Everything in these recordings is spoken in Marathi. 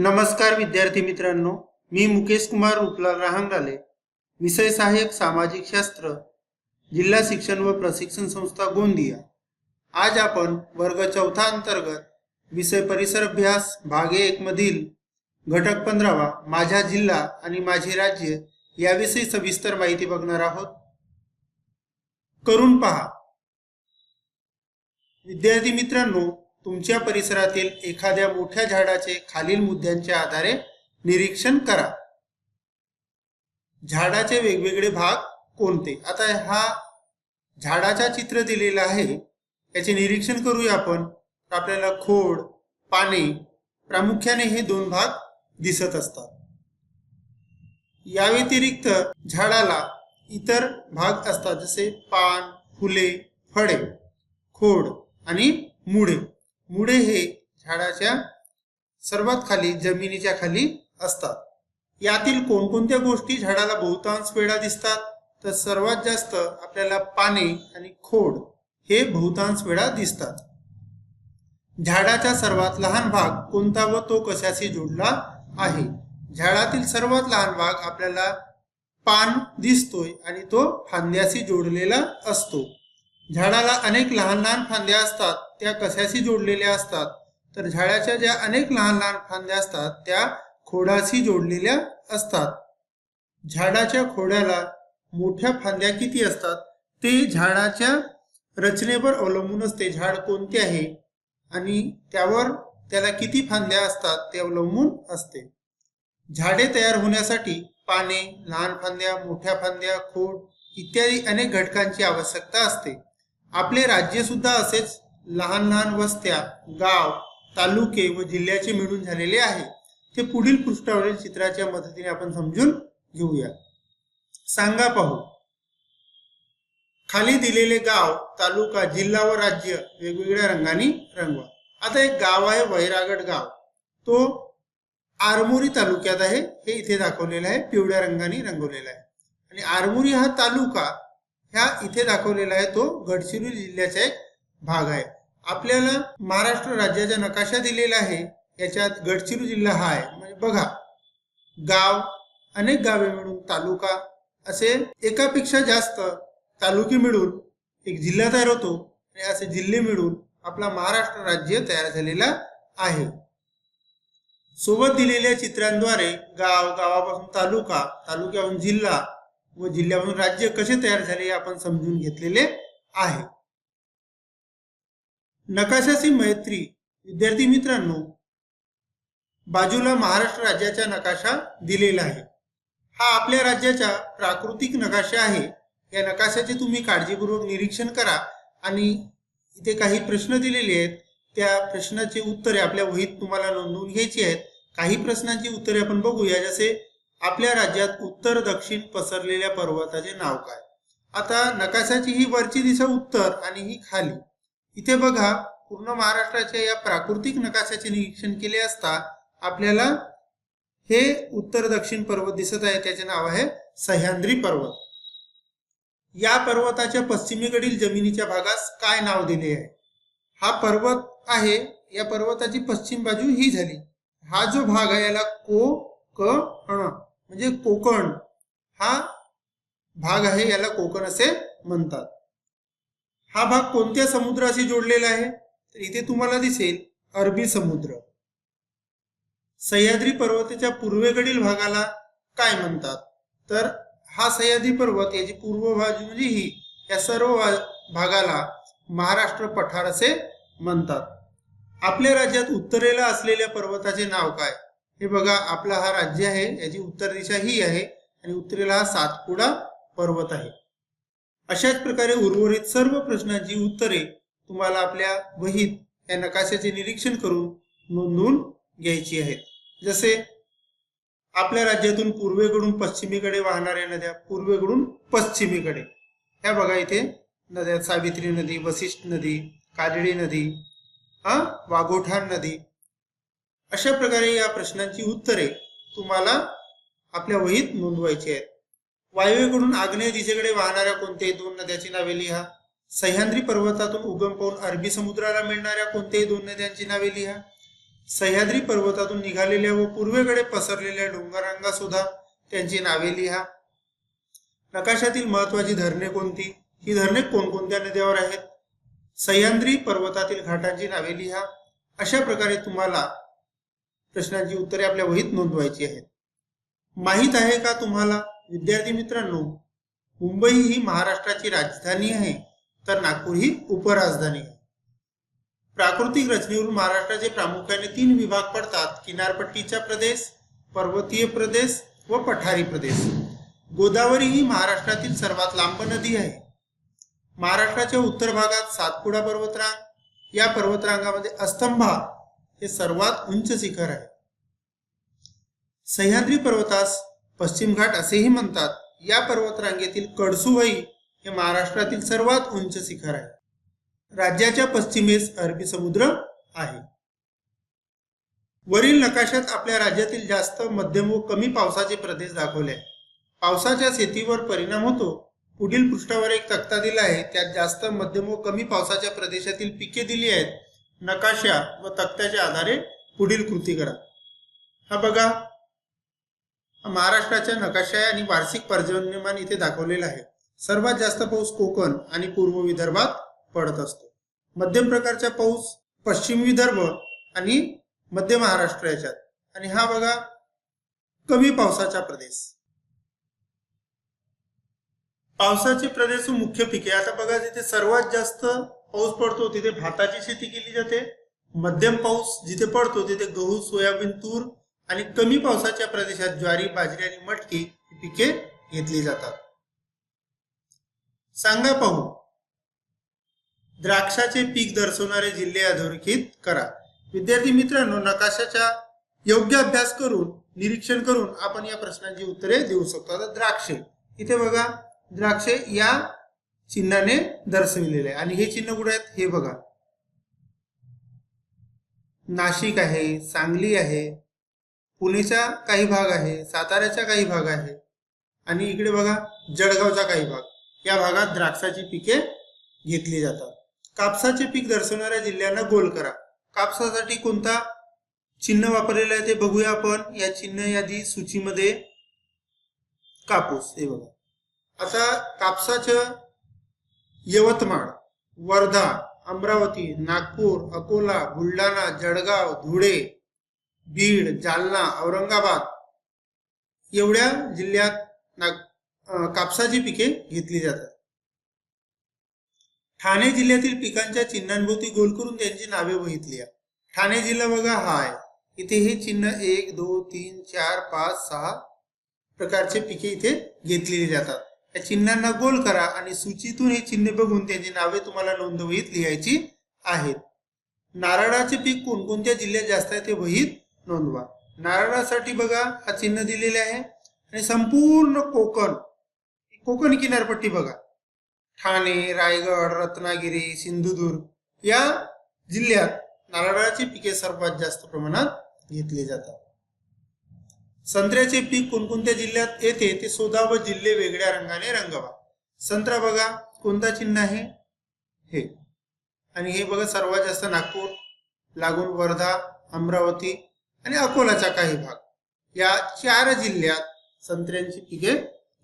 नमस्कार विद्यार्थी मित्रांनो मी मुकेश कुमार रुपलाल राहंगाले विषय सहाय्यक सामाजिक शास्त्र जिल्हा शिक्षण व प्रशिक्षण संस्था गोंदिया. आज आपण वर्ग चौथा अंतर्गत विषय परिसर अभ्यास भाग एक मधील घटक पंधरावा माझा जिल्हा आणि माझे राज्य याविषयी सविस्तर माहिती बघणार आहोत. करून पहा. विद्यार्थी मित्रांनो तुमच्या परिसरातील एखाद्या मोठ्या झाडाचे खालील मुद्द्यांच्या आधारे निरीक्षण करा. झाडाचे वेगवेगळे भाग कोणते? आता हा झाडाचा चित्र दिलेला आहे. याचे निरीक्षण करूया आपण. आपल्याला खोड पाने प्रामुख्याने हे दोन भाग दिसत असतात. या व्यतिरिक्त झाडाला इतर भाग असतात जसे पान फुले फळे खोड आणि मुळे मुळे हे झाडाच्या सर्वात खाली जमिनीच्या खाली असतात. यातील कोणकोणत्या गोष्टी झाडाला बहुतांश वेळा दिसतात? तर सर्वात जास्त आपल्याला पाने आणि खोड हे बहुतांश वेळा दिसतात. झाडाचा सर्वात लहान भाग कोणता व तो कशाशी जोडला आहे? झाडातील सर्वात लहान भाग आपल्याला पान दिसतोय आणि तो फांद्याशी जोडलेला असतो. झाडाला अनेक लहान लहान फांद्या असतात त्या कशाशी जोडलेल्या असतात? तर झाडाच्या ज्या अनेक लहान लहान फांद्या असतात त्या खोडाशी जोडलेल्या असतात. झाडाच्या खोड्याला मोठ्या फांद्या किती असतात? ते झाडाच्या रचनेवर अवलंबून असते. झाड कोणते आहे? आणि त्यावर त्याला किती फांद्या असतात? ते अवलंबून असते. झाडे तयार होण्यासाठी पाने लहान फांद्या मोठ्या फांद्या खोड इत्यादी अनेक घटकांची आवश्यकता असते. आपले राज्य सुद्धा असेच लहान लहान वस्त्या गाव तालुके व जिल्ह्याचे मिळून झालेले आहे. ते पुढील पृष्ठावरील चित्राच्या मदतीने आपण समजून घेऊया. सांगा पाहू. खाली दिलेले गाव तालुका जिल्हा व राज्य वेगवेगळ्या रंगाने रंगवा. आता एक गाव आहे वैरागड गाव. तो आरमोरी तालुक्यात आहे. हे इथे दाखवलेलं आहे. पिवळ्या रंगाने रंगवलेला आहे. आणि आरमोरी हा तालुका ह्या इथे दाखवलेला आहे तो गडचिरोली जिल्ह्याचा एक भाग आहे. आपल्याला महाराष्ट्र राज्याचा नकाशा दिलेला आहे. याच्यात गडचिरोली जिल्हा हा आहे. म्हणजे बघा गाव अनेक गावे मिळून तालुका असे एकापेक्षा जास्त तालुके मिळून एक जिल्हा तयार होतो. आणि असे जिल्हे मिळून आपला महाराष्ट्र राज्य तयार झालेला आहे. सोबत दिलेल्या चित्रांद्वारे गाव गावापासून तालुका तालुक्याहून जिल्हा व जिल्ह्यामधून राज्य कसे तयार झाले हे आपण समजून घेतलेले आहे. नकाशाची मैत्री. विद्यार्थी मित्रांनो बाजूला महाराष्ट्र राज्याचा नकाशा दिलेला आहे. हा आपल्या राज्याचा प्राकृतिक नकाशा आहे. या नकाशाचे तुम्ही काळजीपूर्वक निरीक्षण करा आणि इथे काही प्रश्न दिलेले आहेत. त्या प्रश्नाची उत्तरे आपल्या वहीत तुम्हाला नोंदवून घ्यायची आहेत. काही प्रश्नांची उत्तरे आपण बघूया. जसे आपल्या राज्यात उत्तर दक्षिण पसरलेल्या पर्वताचे नाव काय? आता नकाशाची ही वरची दिशा उत्तर आणि ही खाली. इथे बघा पूर्ण महाराष्ट्राच्या या प्राकृतिक नकाशाचे निरीक्षण केले असता आपल्याला हे उत्तर दक्षिण पर्वत दिसत आहे. त्याचे नाव आहे सह्याद्री पर्वत. या पर्वताच्या पश्चिमेकडील जमिनीच्या भागास काय नाव दिले आहे? हा पर्वत आहे या पर्वताची पश्चिम बाजू ही झाली. हा जो भाग आहे याला को क अण. म्हणजे कोकण हा भाग आहे याला कोकण असे म्हणतात. हा भाग कोणत्या समुद्राशी जोडलेला आहे? तर इथे तुम्हाला दिसेल अरबी समुद्र. सह्याद्री पर्वताच्या पूर्वेकडील भागाला काय म्हणतात? तर हा सह्याद्री पर्वत याची पूर्व बाजू म्हणजे ही या सर्व भागाला महाराष्ट्र पठार असे म्हणतात. आपल्या राज्यात उत्तरेला असलेल्या पर्वताचे नाव काय? हे बघा आपला हा राज्य आहे याची उत्तर दिशा ही आहे आणि उत्तरेला हा सातपुडा पर्वत आहे. अशाच प्रकारे उर्वरित सर्व प्रश्नांची उत्तरे तुम्हाला आपल्या वहीत या नकाशाचे निरीक्षण करून नोंदवून घ्यायची आहेत. जसे आपल्या राज्यातून पूर्वेकडून पश्चिमेकडे वाहणाऱ्या नद्या पूर्वेकडून पश्चिमेकडे. ह्या बघा इथे नद्या सावित्री नदी वशिष्ठ नदी काजळी नदी हा वाघोठाण नदी अशा प्रकारे या प्रश्नांची उत्तरे तुम्हाला आपल्या वहीत नोंदवायची आहेत. वायव्येकडून आग्नेय दिशेकडे वाहणाऱ्या कोणत्याही दोन नद्याची नावे लिहा. सह्याद्री पर्वतातून उगम पाहून अरबी समुद्राला मिळणाऱ्या कोणत्याही दोन नद्यांची नावे लिहा. सह्याद्री पर्वतातून निघालेल्या व पूर्वेकडे पसरलेल्या डोंगरांगा सुद्धा त्यांची नावे लिहा. नकाशातील महत्वाची धरणे कोणती? ही धरणे कोणकोणत्या नद्यावर आहेत? सह्याद्री पर्वतातील घाटांची नावे लिहा. अशा प्रकारे तुम्हाला प्रश्नांची उत्तरे आपल्या वहीत नोंदवायची आहेत. माहीत आहे का तुम्हाला विद्यार्थी मित्रांनो मुंबई ही महाराष्ट्राची राजधानी आहे तर नागपूर ही उपराजधानी आहे. प्राकृतिक रचनेवरून महाराष्ट्राचे प्रामुख्याने तीन विभाग पडतात किनारपट्टीचा प्रदेश पर्वतीय प्रदेश व पठारी प्रदेश. गोदावरी ही महाराष्ट्रातील सर्वात लांब नदी आहे. महाराष्ट्राच्या उत्तर भागात सातपुडा पर्वतरांग या पर्वतरांगामध्ये अस्तंभा हे सर्वात उंच शिखर आहे. सह्याद्री पर्वतास पश्चिम घाट असेही म्हणतात. या पर्वतरांगेतील कडसुबाई हे महाराष्ट्रातील सर्वात उंच शिखर आहे. राज्याच्या पश्चिमेस अरबी समुद्र आहे. वरील नकाशात आपल्या राज्यातील जास्त मध्यम व कमी पावसाचे प्रदेश दाखवले आहे पावसाच्या शेतीवर परिणाम होतो. पुढील पृष्ठावर एक तक्ता दिला आहे. त्यात जास्त मध्यम व कमी पावसाच्या प्रदेशातील पिके दिली आहेत. नकाशा व तक्त्याच्या आधारे पुढील कृती करा. हा बघा महाराष्ट्राच्या नकाशा आणि वार्षिक पर्जन्यमान इथे दाखवलेलं आहे. सर्वात जास्त पाऊस कोकण आणि पूर्व विदर्भात पडत असतो. मध्यम प्रकारचा पाऊस पश्चिम विदर्भ आणि मध्य महाराष्ट्र याच्यात. आणि हा बघा कमी पावसाचा प्रदेश. पावसाचे प्रदेश मुख्य पिके. आता बघा तिथे सर्वात जास्त पाऊस पडतो तिथे भाताची शेती केली जाते. मध्यम पाऊस जिथे पडतो तिथे गहू सोयाबीन तूर आणि कमी पावसाच्या प्रदेशात ज्वारी बाजरी आणि मटकी ही पिके घेतली जातात. सांगा पाहू. द्राक्षाचे पीक दर्शवणारे जिल्हे अधोरेखित करा. विद्यार्थी मित्रांनो नकाशाचा योग्य अभ्यास करून निरीक्षण करून आपण या प्रश्नांची उत्तरे देऊ शकतो. आता द्राक्षे. इथे बघा द्राक्षे या चिन्हाने दर्शविलेले आहे. आणि हे चिन्ह कुठे आहेत? हे बघा. नाशिक आहे सांगली आहे पुणेचा काही भाग आहे साताऱ्याचा काही भाग आहे आणि इकडे बघा जळगावचा काही भाग. या भागात द्राक्षाची पिके घेतली जातात. कापसाचे पीक दर्शवणाऱ्या जिल्ह्यांना गोल करा. कापसासाठी कोणता चिन्ह वापरलेलं आहे ते बघूया आपण. या चिन्ह यादी सूचीमध्ये कापूस हे बघा. आता कापसाचं यवतमाळ वर्धा अमरावती नागपूर अकोला बुलढाणा जळगाव धुळे बीड जालना औरंगाबाद. एवढ्या जिल्ह्यात नाग कापसाची पिके घेतली जातात. ठाणे जिल्ह्यातील पिकांच्या चिन्हांभोवती गोल करून त्यांची नावे बघितली आहे ठाणे जिल्हा बघा हा आहे इथे हे चिन्ह एक दोन तीन चार पाच सहा प्रकारचे पिके इथे घेतलेली जातात. या चिन्हांना गोल करा आणि सूचीतून हे चिन्ह बघून त्यांची नावे तुम्हाला नोंदवहीत लिहायची आहेत. नारळाचे पीक कोणकोणत्या जिल्ह्यात जास्त आहे ते वहीत नोंदवा. नारळासाठी बघा हा चिन्ह दिलेले आहे. आणि संपूर्ण कोकण कोकण किनारपट्टी बघा. ठाणे रायगड रत्नागिरी सिंधुदुर्ग या जिल्ह्यात नारळाची पिके सर्वात जास्त प्रमाणात घेतली जातात. संत्र्याचे पीक कोणकोणत्या जिल्ह्यात येते ते शोधा व जिल्हे वेगळ्या रंगाने रंगवा. संत्रा बघा कोणता चिन्ह आहे? हे. आणि हे बघा सर्वात जास्त नागपूर लागून वर्धा अमरावती आणि अकोलाचा काही भाग. या चार जिल्ह्यात संत्र्यांची पिके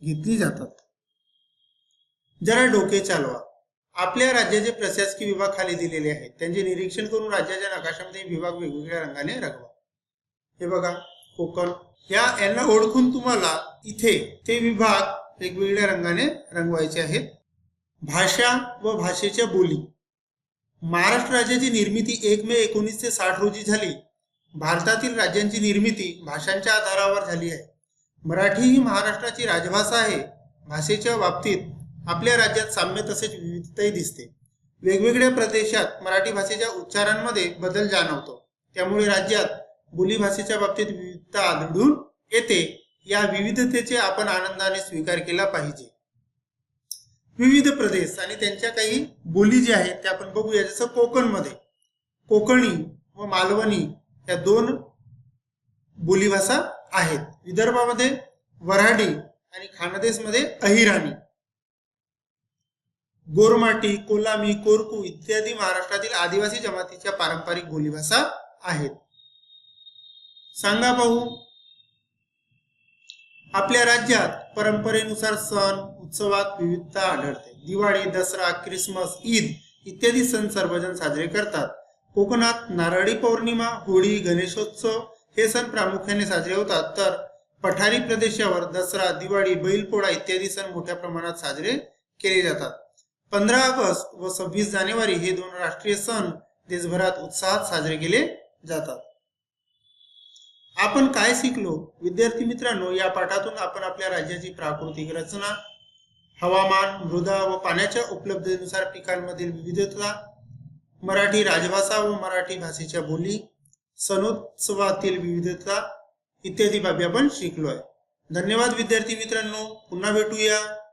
घेतली जातात. जरा डोके चालवा. आपल्या राज्याचे प्रशासकीय विभाग खाली दिलेले आहेत. त्यांचे निरीक्षण करून राज्याच्या नकाशामध्ये विभाग वेगवेगळ्या रंगाने रंगवा. हे बघा कोकण. या यांना ओळखून तुम्हाला इथे ते विभाग वेगवेगळ्या रंगाने रंगवायचे आहेत. भाषा व भाषेच्या बोली. महाराष्ट्र राज्याची निर्मिती एक मे एकोणीसशे साठ रोजी झाली. भारतातील राज्यांची निर्मिती भाषांच्या आधारावर झाली आहे. मराठी ही महाराष्ट्राची राजभाषा आहे. भाषेच्या बाबतीत आपल्या राज्यात साम्य तसेच विविधताही दिसते. वेगवेगळ्या प्रदेशात मराठी भाषेच्या उच्चारांमध्ये बदल जाणवतो. त्यामुळे राज्यात बोलीभाषेच्या बाबतीत विविधता आढळून येते. या विविधतेचे आपण आनंदाने स्वीकार केला पाहिजे. विविध प्रदेश आणि त्यांच्या काही बोली ज्या आहेत त्या आपण बघूया. जसं कोकणमध्ये कोकणी व मालवणी या दोन बोलीभाषा आहेत. विदर्भामध्ये वऱ्हाडी आणि खानदेशमध्ये अहिराणी. गोरमाटी कोलामी कोरकू इत्यादी महाराष्ट्रातील आदिवासी जमातीच्या पारंपरिक बोलीभाषा आहेत. सांगा पाहू आपल्या राज्यात परंपरेनुसार सण उत्सवात विविधता आढळते. दिवाळी दसरा क्रिसमस ईद इत्यादी सण सर्वजण साजरे करतात. कोकणात नारळी पौर्णिमा होळी गणेशोत्सव हे सण प्रामुख्याने साजरे होतात. तर पठारी प्रदेशावर दसरा दिवाळी बैलपोळा इत्यादी सण मोठ्या प्रमाणात साजरे केले जातात. पंधरा ऑगस्ट व सव्वीस जानेवारी हे दोन राष्ट्रीय सण देशभरात उत्साहात साजरे केले जातात. आपण काय शिकलो? विद्यार्थी मित्रांनो या पाठातून आपण आपल्या राज्याची प्राकृतिक रचना हवामान मृदा व पाण्याच्या उपलब्धतेनुसार पिकांमधील विविधता मराठी राजभाषा व मराठी भाषेच्या बोली सणोत्सवातील विविधता इत्यादी बाबी आपण शिकलो आहे धन्यवाद विद्यार्थी मित्रांनो. पुन्हा भेटूया.